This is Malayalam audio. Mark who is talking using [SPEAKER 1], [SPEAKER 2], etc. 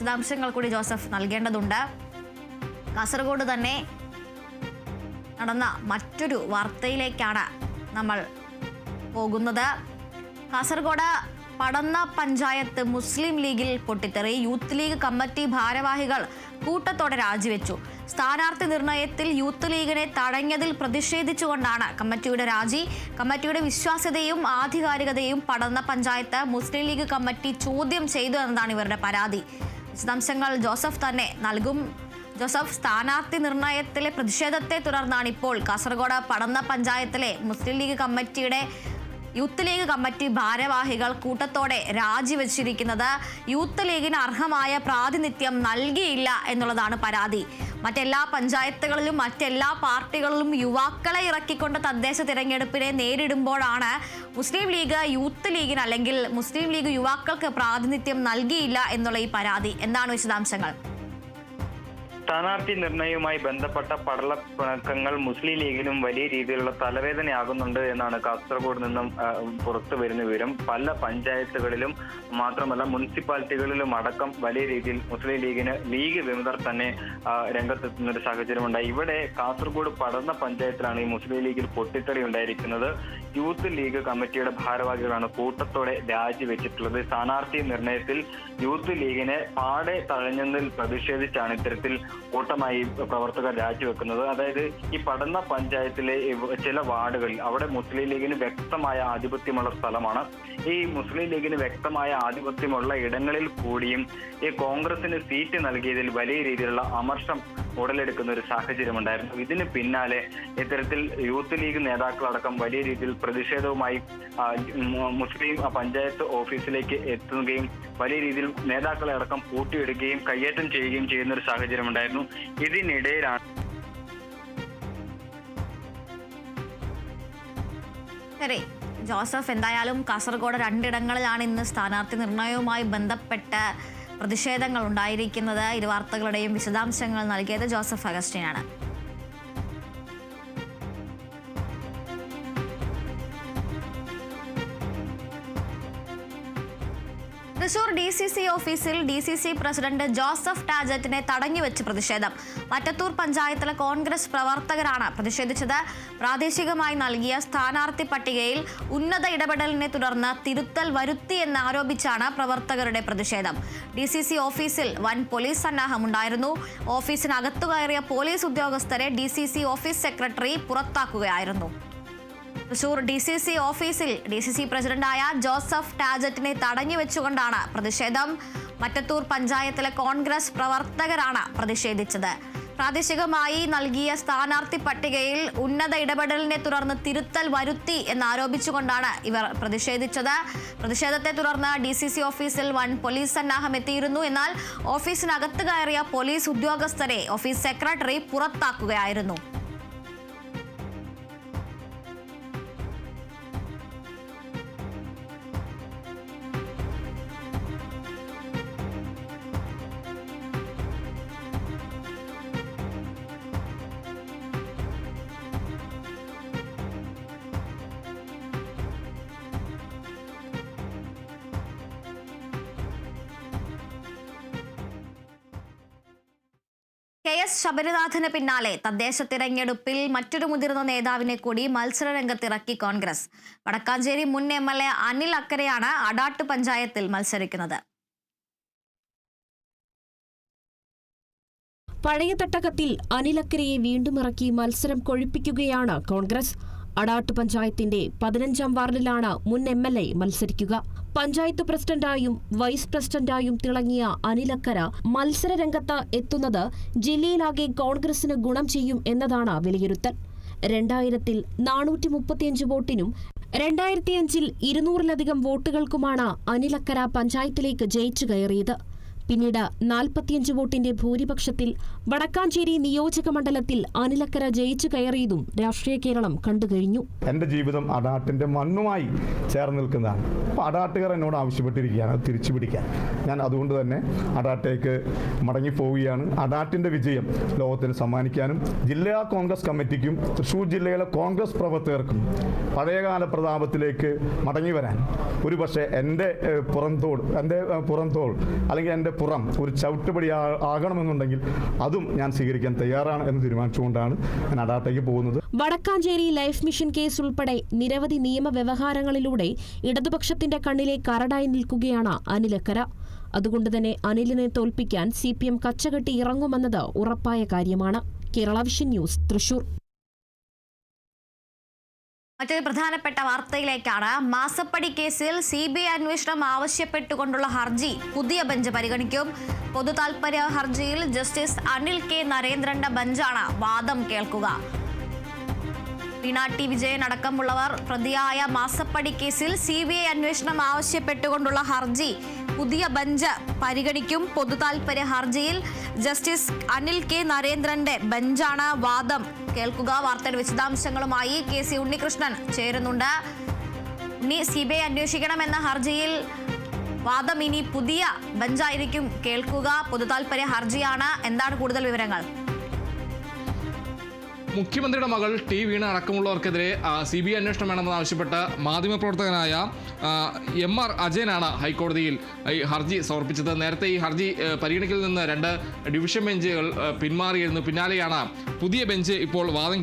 [SPEAKER 1] വിശദാംശങ്ങൾ കൂടി ജോസഫ് നൽകേണ്ടതുണ്ട്. കാസർഗോഡ് തന്നെ നടന്ന മറ്റൊരു വാർത്തയിലേക്കാണ് നമ്മൾ പോകുന്നത്. കാസർഗോഡ് പടന്ന പഞ്ചായത്ത് മുസ്ലിം ലീഗിൽ പൊട്ടിത്തെറി. യൂത്ത് ലീഗ് കമ്മിറ്റി ഭാരവാഹികൾ കൂട്ടത്തോടെ രാജിവെച്ചു. സ്ഥാനാർത്ഥി നിർണയത്തിൽ യൂത്ത് ലീഗിനെ തടഞ്ഞതിൽ പ്രതിഷേധിച്ചുകൊണ്ടാണ് കമ്മിറ്റിയുടെ രാജി. കമ്മിറ്റിയുടെ വിശ്വാസ്യതയും ആധികാരികതയും പടന്ന പഞ്ചായത്ത് മുസ്ലിം ലീഗ് കമ്മിറ്റി ചോദ്യം ചെയ്തു എന്നതാണ് ഇവരുടെ പരാതി. വിശദാംശങ്ങൾ ജോസഫ് തന്നെ നൽകും. ജോസഫ് സ്ഥാനാർത്ഥി നിർണയത്തിലെ പ്രതിഷേധത്തെ തുടർന്നാണ് ഇപ്പോൾ കാസർഗോഡ് പടന്ന പഞ്ചായത്തിലെ മുസ്ലിം ലീഗ് കമ്മിറ്റിയുടെ യൂത്ത് ലീഗ് കമ്മിറ്റി ഭാരവാഹികൾ കൂട്ടത്തോടെ രാജിവെച്ചിരിക്കുന്നത്. യൂത്ത് ലീഗിന് അർഹമായ പ്രാതിനിധ്യം നൽകിയില്ല എന്നുള്ളതാണ് പരാതി. മറ്റെല്ലാ പഞ്ചായത്തുകളിലും മറ്റെല്ലാ പാർട്ടികളിലും യുവാക്കളെ ഇറക്കിക്കൊണ്ട് തദ്ദേശ തിരഞ്ഞെടുപ്പിനെ നേരിടുമ്പോഴാണ് മുസ്ലിം ലീഗ് യൂത്ത് ലീഗിന് അല്ലെങ്കിൽ മുസ്ലിം ലീഗ് യുവാക്കൾക്ക് പ്രാതിനിധ്യം നൽകിയില്ല എന്നുള്ള ഈ പരാതി. എന്താണ് വിശദാംശങ്ങൾ?
[SPEAKER 2] സ്ഥാനാർത്ഥി നിർണയവുമായി ബന്ധപ്പെട്ട പടലപ്പിണക്കങ്ങൾ മുസ്ലിം ലീഗിനും വലിയ രീതിയിലുള്ള തലവേദനയാകുന്നുണ്ട് എന്നാണ് കാസർഗോഡ് നിന്നും പുറത്തു വരുന്ന വിവരം. പല പഞ്ചായത്തുകളിലും മാത്രമല്ല മുനിസിപ്പാലിറ്റികളിലും അടക്കം വലിയ രീതിയിൽ മുസ്ലിം ലീഗിന് ലീഗ് വിമതർ തന്നെ രംഗത്തെത്തുന്ന ഒരു സാഹചര്യമുണ്ടായി. ഇവിടെ കാസർഗോഡ് പടർന്ന പഞ്ചായത്തിലാണ് ഈ മുസ്ലിം ലീഗിൽ പൊട്ടിത്തെറി ഉണ്ടായിരിക്കുന്നത്. യൂത്ത് ലീഗ് കമ്മിറ്റിയുടെ ഭാരവാഹികളാണ് കൂട്ടത്തോടെ രാജിവെച്ചിട്ടുള്ളത്. സ്ഥാനാർത്ഥി നിർണയത്തിൽ യൂത്ത് ലീഗിനെ പാടെ തഴഞ്ഞതിൽ പ്രതിഷേധിച്ചാണ് ഇത്തരത്തിൽ കൂട്ടമായി പ്രവർത്തകർ രാജിവെക്കുന്നത്. അതായത് ഈ പടന്ന പഞ്ചായത്തിലെ ചില വാർഡുകളിൽ അവിടെ മുസ്ലിം ലീഗിന് വ്യക്തമായ ആധിപത്യമുള്ള സ്ഥലമാണ്. ഈ മുസ്ലിം ലീഗിന് വ്യക്തമായ ആധിപത്യമുള്ള ഇടങ്ങളിൽ കൂടിയും ഈ കോൺഗ്രസിന് സീറ്റ് നൽകിയതിൽ വലിയ രീതിയിലുള്ള അമർഷം ഉടലെടുക്കുന്ന ഒരു സാഹചര്യം ഉണ്ടായിരുന്നു. ഇതിന് പിന്നാലെ ഇത്തരത്തിൽ യൂത്ത് ലീഗ് നേതാക്കളടക്കം വലിയ രീതിയിൽ പ്രതിഷേധവുമായി മുസ്ലിം പഞ്ചായത്ത് ഓഫീസിലേക്ക് എത്തുകയും വലിയ രീതിയിൽ നേതാക്കളെ അടക്കം പൂട്ടിയിടുകയും കയ്യേറ്റം ചെയ്യുകയും ചെയ്യുന്ന ഒരു സാഹചര്യം ഉണ്ടായിരുന്നു. ഇതിനിടയിലാണ്
[SPEAKER 1] ജോസഫ് എന്തായാലും കാസർഗോഡ് രണ്ടിടങ്ങളിലാണ് ഇന്ന് സ്ഥാനാർത്ഥി നിർണയവുമായി ബന്ധപ്പെട്ട് പ്രതിഷേധങ്ങൾ ഉണ്ടായിരിക്കുന്നത്. ഇരു വാർത്തകളുടെയും വിശദാംശങ്ങൾ നൽകിയത് ജോസഫ് അഗസ്റ്റിനാണ്. തൃശൂർ ഡി സി സി ഓഫീസിൽ D C C president Joseph ടാജറ്റിനെ തടഞ്ഞുവെച്ച് പ്രതിഷേധം. മറ്റത്തൂർ പഞ്ചായത്തിലെ കോൺഗ്രസ് പ്രവർത്തകരാണ് പ്രതിഷേധിച്ചത്. പ്രാദേശികമായി നൽകിയ സ്ഥാനാർത്ഥി പട്ടികയിൽ ഉന്നത ഇടപെടലിനെ തുടർന്ന് തിരുത്തൽ വരുത്തി എന്നാരോപിച്ചാണ് പ്രവർത്തകരുടെ പ്രതിഷേധം. ഡി സി സി ഓഫീസിൽ വൻ പോലീസ് സന്നാഹമുണ്ടായിരുന്നു. ഓഫീസിനകത്തു കയറിയ പോലീസ് ഉദ്യോഗസ്ഥരെ D C C office secretary പുറത്താക്കുകയായിരുന്നു. Thrissur D C C ഓഫീസിൽ ഡി സി സി പ്രസിഡന്റായ ജോസഫ് ടാജറ്റിനെ തടഞ്ഞു വെച്ചുകൊണ്ടാണ് പ്രതിഷേധം. മറ്റത്തൂർ പഞ്ചായത്തിലെ കോൺഗ്രസ് പ്രവർത്തകരാണ് പ്രതിഷേധിച്ചത്. പ്രാദേശികമായി നൽകിയ സ്ഥാനാർത്ഥി പട്ടികയിൽ ഉന്നത ഇടപെടലിനെ തുടർന്ന് തിരുത്തൽ വരുത്തി എന്നാരോപിച്ചുകൊണ്ടാണ് ഇവർ പ്രതിഷേധിച്ചത്. പ്രതിഷേധത്തെ തുടർന്ന് ഡി സി സി ഓഫീസിൽ വൻ പോലീസ് സന്നാഹം എത്തിയിരുന്നു. എന്നാൽ ഓഫീസിനകത്ത് കയറിയ പോലീസ് ഉദ്യോഗസ്ഥരെ ഓഫീസ് സെക്രട്ടറി പുറത്താക്കുകയായിരുന്നു. കെ എസ് ശബരിനാഥന് പിന്നാലെ തദ്ദേശ തിരഞ്ഞെടുപ്പിൽ മറ്റൊരു മുതിർന്ന നേതാവിനെ കൂടി മത്സരരംഗത്തിറക്കി കോൺഗ്രസ്. വടക്കാഞ്ചേരി മുൻ എം എൽ എ അനിൽ അക്കരയാണ് അടാട്ട് പഞ്ചായത്തിൽ മത്സരിക്കുന്നത്.
[SPEAKER 3] പഴയ തട്ടകത്തിൽ അനിലക്കരയെ വീണ്ടും ഇറക്കി മത്സരം കൊഴിപ്പിക്കുകയാണ് കോൺഗ്രസ്. അടാട്ട് പഞ്ചായത്തിന്റെ പതിനഞ്ചാം വാർഡിലാണ് മുൻ എം എൽ എ മത്സരിക്കുക. പഞ്ചായത്ത് പ്രസിഡന്റായും വൈസ് പ്രസിഡന്റായും തിളങ്ങിയ അനിലക്കര മത്സരരംഗത്ത് എത്തുന്നത് ജില്ലയിലാകെ കോൺഗ്രസിന് ഗുണം ചെയ്യും എന്നതാണ് വിലയിരുത്തൽ. രണ്ടായിരത്തിൽ നാനൂറ്റി മുപ്പത്തിയഞ്ച് വോട്ടിനും രണ്ടായിരത്തിയഞ്ചിൽ ഇരുന്നൂറിലധികം വോട്ടുകൾക്കുമാണ് അനിലക്കര പഞ്ചായത്തിലേക്ക് ജയിച്ചു കയറിയത്. പിന്നീട് നാൽപ്പത്തിയഞ്ച് വോട്ടിന്റെ ഭൂരിപക്ഷത്തിൽ വടക്കാഞ്ചേരി നിയോജക മണ്ഡലത്തിൽ അനിലക്കര ജയിച്ചു കയറിയതും രാഷ്ട്രീയ കേരളം കണ്ടുകഴിഞ്ഞു
[SPEAKER 4] എന്റെ ജീവിതം അടാട്ടിന്റെ മണ്ണുമായി ചേർന്ന് നിൽക്കുന്നതാണ്. അപ്പോൾ അടാട്ടുകാർ എന്നോട് ആവശ്യപ്പെട്ടിരിക്കുകയാണ്. അത് തിരിച്ചു പിടിക്കാൻ. ഞാൻ അതുകൊണ്ട് തന്നെ അടാട്ടേക്ക് മടങ്ങിപ്പോവുകയാണ്. അടാട്ടിന്റെ വിജയം ലോകത്തിന് സമ്മാനിക്കാനും ജില്ലാ കോൺഗ്രസ് കമ്മിറ്റിക്കും തൃശ്ശൂർ ജില്ലയിലെ കോൺഗ്രസ് പ്രവർത്തകർക്കും പഴയകാല പ്രതാപത്തിലേക്ക് മടങ്ങി വരാൻ. ഒരുപക്ഷെ എന്റെ ഏഹ്, പുറംതോൾ എന്റെ പുറന്തോൾ അല്ലെങ്കിൽ എന്റെ പുറം ഒരു ചവിട്ടുപടി ആകണമെന്നുണ്ടെങ്കിൽ അതും ഞാൻ സ്വീകരിക്കാൻ തയ്യാറാണ് എന്ന് തീരുമാനിച്ചുകൊണ്ടാണ് ഞാൻ അടാത്തേക്ക് പോകുന്നത്.
[SPEAKER 3] വടക്കാഞ്ചേരി ലൈഫ് മിഷൻ കേസ് ഉൾപ്പെടെ നിരവധി നിയമവ്യവഹാരങ്ങളിലൂടെ ഇടതുപക്ഷത്തിന്റെ കണ്ണിലെ കരടായി നിൽക്കുകയാണ് അനിലക്കര അതുകൊണ്ട് തന്നെ അനിലിനെ തോൽപ്പിക്കാൻ സി പി എം കച്ചകെട്ടി ഇറങ്ങുമെന്നത് ഉറപ്പായ കാര്യമാണ്. Kerala vision news Thrissur.
[SPEAKER 1] മറ്റൊരു പ്രധാനപ്പെട്ട വാർത്തയിലേക്കാണ്. മാസപ്പടി കേസിൽ സി ബി ഐ അന്വേഷണം ആവശ്യപ്പെട്ടുകൊണ്ടുള്ള ഹർജി പുതിയ ബെഞ്ച് പരിഗണിക്കും. പൊതു താൽപര്യ ഹർജിയിൽ ജസ്റ്റിസ് അനിൽ കെ നരേന്ദ്രന്റെ ബെഞ്ചാണ് വാദം കേൾക്കുക. വീണ ടി വിജയൻ അടക്കമുള്ളവർ പ്രതിയായ മാസപ്പടി കേസിൽ സി ബി ഐ അന്വേഷണം ആവശ്യപ്പെട്ടുകൊണ്ടുള്ള ഹർജി പുതിയ ബെഞ്ച് പരിഗണിക്കും പൊതു താൽപര്യ ഹർജിയിൽ ജസ്റ്റിസ് അനിൽ കെ നരേന്ദ്രന്റെ ബെഞ്ചാണ് വാദം. കേൾക്കുക വാർത്തയുടെ വിശദാംശങ്ങളുമായി കെ സി ഉണ്ണികൃഷ്ണൻ ചേരുന്നുണ്ട്. ഇനി സി ബി ഐ അന്വേഷിക്കണമെന്ന ഹർജിയിൽ വാദം ഇനി പുതിയ ബെഞ്ചായിരിക്കും. കേൾക്കുക പൊതു താൽപര്യ ഹർജിയാണ്. എന്താണ് കൂടുതൽ വിവരങ്ങൾ?
[SPEAKER 5] മുഖ്യമന്ത്രിയുടെ മകൾ ടി വീണ അടക്കമുള്ളവർക്കെതിരെ സി ബി ഐ അന്വേഷണം വേണമെന്ന് ആവശ്യപ്പെട്ട് മാധ്യമപ്രവർത്തകനായ എം ആർ അജയനാണ് ഹൈക്കോടതിയിൽ ഈ ഹർജി സമർപ്പിച്ചത്. നേരത്തെ ഈ ഹർജി പരിഗണിക്കൽ നിന്ന് രണ്ട് ഡിവിഷൻ ബെഞ്ചുകൾ പിന്മാറിയിരുന്നു. പിന്നാലെയാണ് പുതിയ ബെഞ്ച് ഇപ്പോൾ വാദം